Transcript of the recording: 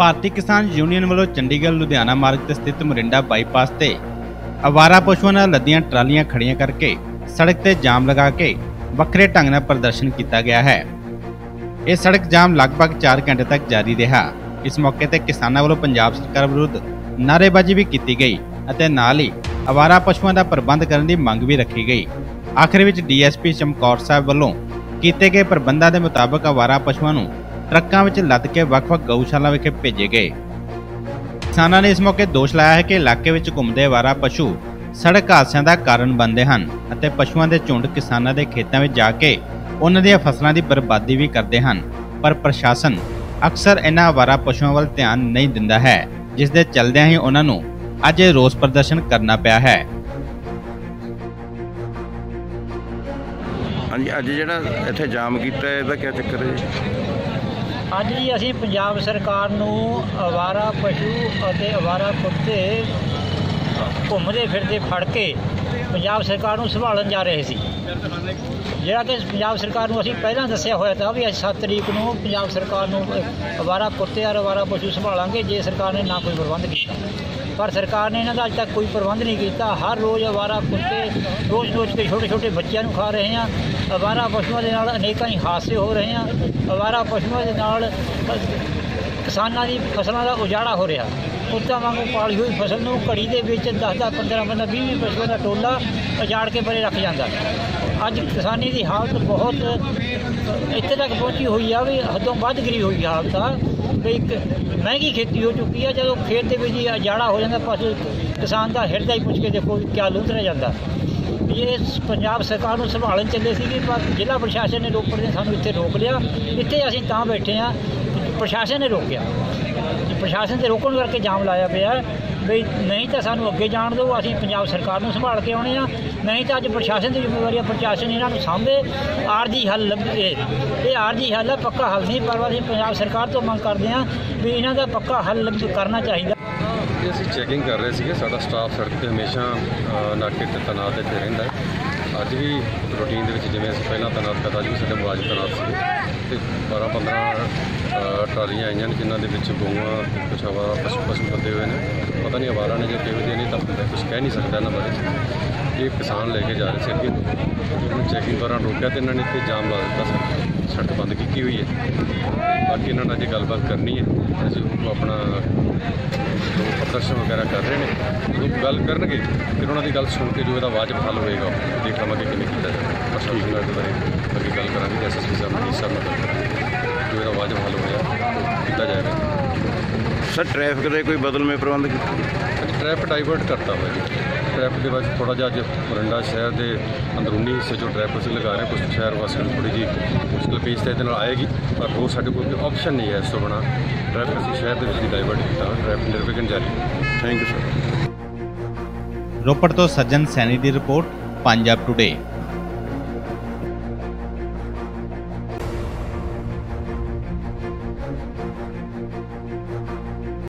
ਭਾਰਤੀ ਕਿਸਾਨ ਯੂਨੀਅਨ ਵੱਲੋਂ ਚੰਡੀਗੜ੍ਹ, ਲੁਧਿਆਣਾ ਮਾਰਗ ਤੇ ਸਥਿਤ ਮੋਰਿੰਡਾ ਬਾਈਪਾਸ ਤੇ ਅਵਾਰਾ ਪਸ਼ੂਆਂ ਨਾਲ ਲੱਦੀਆਂ ਟਰਾਲੀਆਂ ਖੜੀਆਂ ਕਰਕੇ ਸੜਕ ਤੇ ਜਾਮ ਲਗਾ ਕੇ ਵੱਖਰੇ ਢੰਗ ਨਾਲ ਪ੍ਰਦਰਸ਼ਨ ਕੀਤਾ ਗਿਆ ਹੈ। ਇਹ ਸੜਕ ਜਾਮ ਲਗਭਗ 4 ਘੰਟੇ ਤੱਕ ਜਾਰੀ ਰਿਹਾ। ਇਸ ਮੌਕੇ ਤੇ ਕਿਸਾਨਾਂ ਵੱਲੋਂ ਪੰਜਾਬ ਸਰਕਾਰ ਵਿਰੁੱਧ ਨਾਅਰੇਬਾਜ਼ੀ ਵੀ ਕੀਤੀ ਗਈ ਅਤੇ ਨਾਲ ਹੀ ਅਵਾਰਾ ਪਸ਼ੂਆਂ ਦਾ ਪ੍ਰਬੰਧ ਕਰਨ ਦੀ ਮੰਗ ਵੀ ਰੱਖੀ ਗਈ। ਆਖਿਰ ਵਿੱਚ ਡੀਐਸਪੀ ਚਮਕੌਰ ਸਾਹਿਬ ਵੱਲੋਂ ਕੀਤੇ ਗਏ ਪ੍ਰਬੰਧਾਂ ਦੇ ਮੁਤਾਬਕ ਅਵਾਰਾ ਪਸ਼ੂਆਂ ਨੂੰ ਟਰੱਕਾਂ ਵਿੱਚ ਲੱਦ ਕੇ ਵੱਖ-ਵੱਖ ਗਊਸ਼ਾਲਾ ਵਿਖੇ ਭੇਜੇ ਗਏ। ਕਿਸਾਨਾਂ ਨੇ ਇਸ ਮੌਕੇ ਦੋਸ਼ ਲਾਇਆ ਹੈ ਕਿ ਇਲਾਕੇ ਵਿੱਚ ਘੁੰਮਦੇ ਅਵਾਰਾ ਪਸ਼ੂ ਸੜਕ ਹਾਦਸਿਆਂ ਦਾ ਕਾਰਨ ਬਣਦੇ ਹਨ ਅਤੇ ਪਸ਼ੂਆਂ ਦੇ ਝੁੰਡ ਕਿਸਾਨਾਂ ਦੇ ਖੇਤਾਂ ਵਿੱਚ ਜਾ ਕੇ ਉਹਨਾਂ ਦੀਆਂ ਫਸਲਾਂ ਦੀ ਬਰਬਾਦੀ ਵੀ ਕਰਦੇ ਹਨ। ਪਰ ਪ੍ਰਸ਼ਾਸਨ ਅਕਸਰ ਇਹਨਾਂ ਅਵਾਰਾ ਪਸ਼ੂਆਂ ਵੱਲ ਧਿਆਨ ਨਹੀਂ ਦਿੰਦਾ ਹੈ, ਜਿਸ ਦੇ ਚੱਲਦਿਆਂ ਹੀ ਉਹਨਾਂ ਨੂੰ ਅੱਜ ਇਹ ਰੋਸ ਪ੍ਰਦਰਸ਼ਨ ਕਰਨਾ ਪਿਆ ਹੈ। ਹਾਂਜੀ, ਅੱਜ ਜਿਹੜਾ ਇੱਥੇ ਜਾਮ ਕੀਤਾ ਇਹਦਾ ਕੀ ਚੱਕਰ ਹੈ ਅੱਜ ਜੀ ਅਸੀਂ ਪੰਜਾਬ ਸਰਕਾਰ ਨੂੰ ਅਵਾਰਾ ਪਸ਼ੂ ਅਤੇ ਅਵਾਰਾ ਕੁੱਤੇ ਘੁੰਮਦੇ ਫਿਰਦੇ ਫੜ ਕੇ ਪੰਜਾਬ ਸਰਕਾਰ ਨੂੰ ਸੰਭਾਲਣ ਜਾ ਰਹੇ ਸੀ। ਜਿਹੜਾ ਕਿ ਪੰਜਾਬ ਸਰਕਾਰ ਨੂੰ ਅਸੀਂ ਪਹਿਲਾਂ ਦੱਸਿਆ ਹੋਇਆ ਤਾਂ ਵੀ ਅਸੀਂ 7 ਤਰੀਕ ਨੂੰ ਪੰਜਾਬ ਸਰਕਾਰ ਨੂੰ ਅਵਾਰਾ ਕੁੱਤੇ ਔਰ ਅਵਾਰਾ ਪਸ਼ੂ ਸੰਭਾਲਾਂਗੇ ਜੇ ਸਰਕਾਰ ਨੇ ਨਾ ਕੋਈ ਪ੍ਰਬੰਧ ਕੀਤਾ। ਪਰ ਸਰਕਾਰ ਨੇ ਇਹਨਾਂ ਦਾ ਅੱਜ ਤੱਕ ਕੋਈ ਪ੍ਰਬੰਧ ਨਹੀਂ ਕੀਤਾ। ਹਰ ਰੋਜ਼ ਅਵਾਰਾ ਕੁੱਤੇ ਰੋਜ਼-ਰੋਜ਼ ਕੇ ਛੋਟੇ-ਛੋਟੇ ਬੱਚਿਆਂ ਨੂੰ ਖਾ ਰਹੇ ਆ। ਅਵਾਰਾ ਪਸ਼ੂਆਂ ਦੇ ਨਾਲ ਅਨੇਕਾਂ ਹੀ ਹਾਦਸੇ ਹੋ ਰਹੇ ਆ। ਅਵਾਰਾ ਪਸ਼ੂਆਂ ਦੇ ਨਾਲ ਕਿਸਾਨਾਂ ਦੀ ਫਸਲਾਂ ਦਾ ਉਜਾੜਾ ਹੋ ਰਿਹਾ। ਉੱਦਾਂ ਵਾਂਗੂ ਪਾਲੀ ਹੋਈ ਫਸਲ ਨੂੰ ਘੜੀ ਦੇ ਵਿੱਚ 10-10 15 15 20 ਪਸ਼ੂਆਂ ਦਾ ਟੋਲਾ ਉਜਾੜ ਕੇ ਪਰੇ ਰੱਖ ਜਾਂਦਾ ਅੱਜ ਕਿਸਾਨੀ ਦੀ ਹਾਲਤ ਬਹੁਤ ਇੱਥੇ ਤੱਕ ਪਹੁੰਚੀ ਹੋਈ ਆ ਵੀ ਹੱਦੋਂ ਵੱਧ ਗਰੀ ਹੋਈ ਹਾਲਤ ਆ। ਵੀ ਇੱਕ ਮਹਿੰਗੀ ਖੇਤੀ ਹੋ ਚੁੱਕੀ ਆ। ਜਦੋਂ ਖੇਤ ਦੇ ਵਿੱਚ ਹੀ ਉਜਾੜਾ ਹੋ ਜਾਂਦਾ, ਪਸ਼ੂ ਕਿਸਾਨ ਦਾ ਹਿਰਦਾ ਹੀ ਪੁੱਛ ਕੇ ਦੇਖੋ ਵੀ ਕਿਆ ਲੂਤਰਿਆ ਜਾਂਦਾ। ਵੀ ਇਹ ਪੰਜਾਬ ਸਰਕਾਰ ਨੂੰ ਸੰਭਾਲਣ ਚੱਲੇ ਸੀਗੇ, ਪਰ ਜ਼ਿਲ੍ਹਾ ਪ੍ਰਸ਼ਾਸਨ ਨੇ ਰੋਪੜ ਨੇ ਸਾਨੂੰ ਇੱਥੇ ਰੋਕ ਲਿਆ। ਇੱਥੇ ਅਸੀਂ ਤਾਂ ਬੈਠੇ ਆ ਪ੍ਰਸ਼ਾਸਨ ਨੇ ਰੋਕਿਆ। ਪ੍ਰਸ਼ਾਸਨ 'ਤੇ ਰੋਕਣ ਕਰਕੇ ਜਾਮ ਲਾਇਆ ਪਿਆ। ਵੀ ਨਹੀਂ ਤਾਂ ਸਾਨੂੰ ਅੱਗੇ ਜਾਣ ਦਿਓ, ਅਸੀਂ ਪੰਜਾਬ ਸਰਕਾਰ ਨੂੰ ਸੰਭਾਲ ਕੇ ਆਉਣੇ ਆ। ਨਹੀਂ ਤਾਂ ਅੱਜ ਪ੍ਰਸ਼ਾਸਨ ਦੀ ਜ਼ਿੰਮੇਵਾਰੀ ਆ, ਪ੍ਰਸ਼ਾਸਨ ਇਹਨਾਂ ਨੂੰ ਸਾਂਭੇ। ਆਰਜੀ ਹੱਲ ਲੱਭੇ ਇਹ ਆਰਜੀ ਹੱਲ ਆ, ਪੱਕਾ ਹੱਲ ਨਹੀਂ, ਪਰ ਅਸੀਂ ਪੰਜਾਬ ਸਰਕਾਰ ਤੋਂ ਮੰਗ ਕਰਦੇ ਆ ਵੀ ਇਹਨਾਂ ਦਾ ਪੱਕਾ ਹੱਲ ਕਰਨਾ ਚਾਹੀਦਾ। ਇਹ ਅਸੀਂ ਚੈਕਿੰਗ ਕਰ ਰਹੇ ਸੀਗੇ। ਸਾਡਾ ਸਟਾਫ ਸੜਕ ਤੇ ਹਮੇਸ਼ਾ ਨਾਕੇ ਤੇ ਤੈਨਾਤ 'ਤੇ ਰਹਿੰਦਾ ਹੈ। ਅੱਜ ਵੀ ਰੂਟੀਨ ਦੇ ਵਿੱਚ ਜਿਵੇਂ ਅਸੀਂ ਪਹਿਲਾਂ ਤੈਨਾਤ ਕਰਦਾ ਜੀ ਸਾਡੇ ਮੁਲਾਜ਼ਮ ਤੈਨਾਤ ਸੀਗੇ। ਤੇ 12 15 ਟਰਾਲੀਆਂ ਆਈਆਂ ਨੇ ਜਿਨ੍ਹਾਂ ਦੇ ਵਿੱਚ ਗਊਆਂ ਤੇ ਕੁਛ ਹਵਾ ਪਸ਼ੂ ਪਸ਼ੂ ਬੰਦੇ ਹੋਏ ਨੇ। ਪਤਾ ਨਹੀਂ ਆਵਾਰਾ ਨੇ ਜਾਂ ਕਿਵੇਂ ਦੇ ਨਹੀਂ ਤਾਂ ਬੰਦਾ ਕੁਝ ਕਹਿ ਨਹੀਂ ਸਕਦਾ ਇਹਨਾਂ ਬਾਰੇ। ਇਹ ਕਿਸਾਨ ਲੈ ਕੇ ਜਾ ਰਹੇ ਸੀ ਅੱਗੇ। ਨੂੰ ਚੈਕਿੰਗ ਦੌਰਾਨ ਰੋਕਿਆ ਤੇ ਇਹਨਾਂ ਨੇ ਇੱਥੇ ਜਾਮ ਲਾ ਦਿੱਤਾ। ਸੜਕ ਸੜਕ ਬੰਦ ਕੀਤੀ ਹੋਈ ਹੈ। ਬਾਕੀ ਇਹਨਾਂ ਨਾਲ ਜੇ ਗੱਲਬਾਤ ਕਰਨੀ ਹੈ, ਅਸੀਂ ਉਹ ਆਪਣਾ ਪ੍ਰਦਰਸ਼ਨ ਵਗੈਰਾ ਕਰ ਰਹੇ ਨੇ, ਜਦੋਂ ਗੱਲ ਕਰਨਗੇ, ਫਿਰ ਉਹਨਾਂ ਦੀ ਗੱਲ ਸੁਣ ਕੇ ਜੋ ਇਹਦਾ ਵਾਜਬ ਹੱਲ ਹੋਏਗਾ, ਉਹ ਦੇਖ ਲਵਾਂਗੇ ਕਿਵੇਂ ਕੀਤਾ ਜਾਵੇ। ਪ੍ਰਸ਼ਾਸਨ ਨਾਲ ਬਾਰੇ ਅੱਗੇ ਗੱਲ ਕਰਾਂਗੇ ਐਸਐਸਪੀ ਸਾਹਿਬ ਨਾਲ ਸਾਹਿਬ ਨਾਲ ਗੱਲ ਕਰਾਂਗੇ ਜੋ ਇਹਦਾ ਵਾਜਬ ਹੱਲ ਹੋਇਆ ਉਹ ਕੀਤਾ ਜਾਏਗਾ ਸਰ ਟ੍ਰੈਫਿਕ ਦੇ ਕੋਈ ਬਦਲਵੇਂ ਪ੍ਰਬੰਧ ਕੀਤੇ ਅੱਜ ਟ੍ਰੈਫਿਕ ਡਾਈਵਰਟ ਕਰਤਾ ਹੋਇਆ ਜੀ। ਟ੍ਰੈਫਿਕ ਦੇ ਵਿੱਚ ਥੋੜਾ ਜਿਹਾ ਅੱਜ ਮਰਿੰਡਾ ਸ਼ਹਿਰ ਦੇ ਅੰਦਰੂਨੀ ਹਿੱਸੇ ਜੋ ਟ੍ਰੈਫਿਕ ਅਸੀਂ ਲਗਾ ਰਹੇ। ਕੁਝ ਸ਼ਹਿਰ ਵਾਸੀਆਂ ਨੂੰ ਥੋੜੀ ਜੀ ਮੁਸ਼ਕਲ ਪੇਸ਼ ਤਾਂ ਇਹਦੇ ਨਾਲ ਆਏਗੀ। ਪਰ ਹੋਰ ਸਾਡੇ ਕੋਲ ਕੋਈ ਆਪਸ਼ਨ ਨਹੀਂ ਹੈ ਇਸ ਤੋਂ ਬਿਨਾਂ। ਟ੍ਰੈਫਿਕ ਅਸੀਂ ਸ਼ਹਿਰ ਦੇ ਵਿੱਚ ਡਾਈਵਰਟ ਕੀਤਾ। ਟ੍ਰੈਫਿਕ ਨਿਰਵਿਘਨ ਜਾਰੀ ਹੈ। ਥੈਂਕ ਯੂ ਸਰ ਰੋਪੜ ਤੋਂ ਸੱਜਣ ਸੈਣੀ ਦੀ ਰਿਪੋਰਟ ਪੰਜਾਬ ਟੁਡੇ